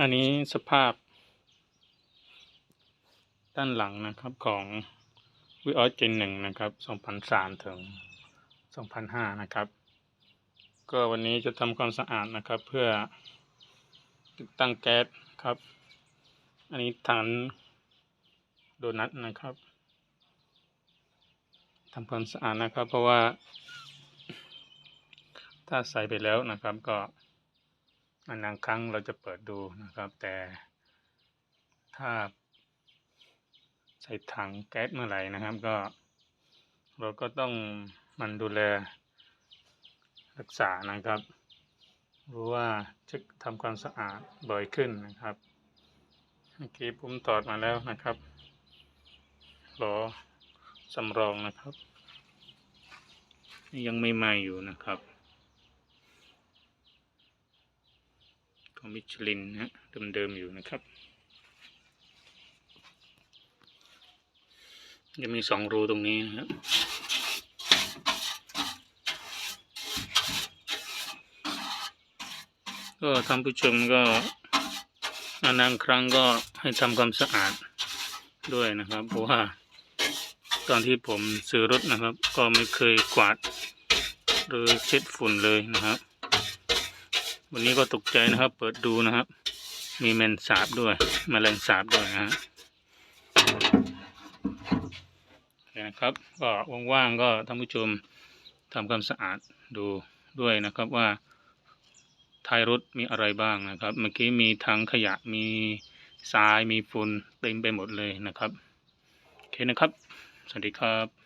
อันนี้สภาพ ด้านหลังนะครับของวิออสเจนหนึ่งนะครับสองพันสามถึงสองพันห้านะครับ ก็วันนี้จะทำความสะอาดนะครับ เพื่อติดตั้งแก๊สครับ อันนี้ฐานโดนัทนะครับทำความสะอาดนะครับ เพราะว่า ถ้าใส่ไปแล้วนะครับก็ นานๆครั้งเราจะเปิดดูนะครับ แต่ถ้า ใส่ถังแก๊สเมื่อไหร่นะครับ ก็ เราก็ต้องมันดูแล รักษานะครับรู้ว่าจะทำความสะอาดบ่อยขึ้นนะครับเมื่อกี้ผมถอดมาแล้วนะครับล้อสำรองนะครับ ยังไม่ไหม้อยู่นะครับ ของ มิชลินนะฮะเดิมๆอยู่นะครับ จะมีสองรูตรงนี้นะครับก็ท่านผู้ชมก็นานๆครั้งก็ให้ทำความสะอาดด้วยนะครับ เพราะว่าตอนที่ผมซื้อรถนะครับ ก็ไม่เคยกวาด หรือเช็ดฝุ่นเลยนะครับ วันนี้ก็ตกใจนะครับ เปิดดูนะครับ มีแมลงสาบด้วยแมลงสาบด้วยนะฮะนะครับ ก็ว่างๆก็ท่านผู้ชมทำความสะอาดดูด้วยนะครับว่าท้ายรถมีอะไรบ้างนะครับ เมื่อกี้มีถังขยะมีทรายมีฝุ่นเต็มไปหมดเลยนะครับ โอเคนะครับ สวัสดีครับ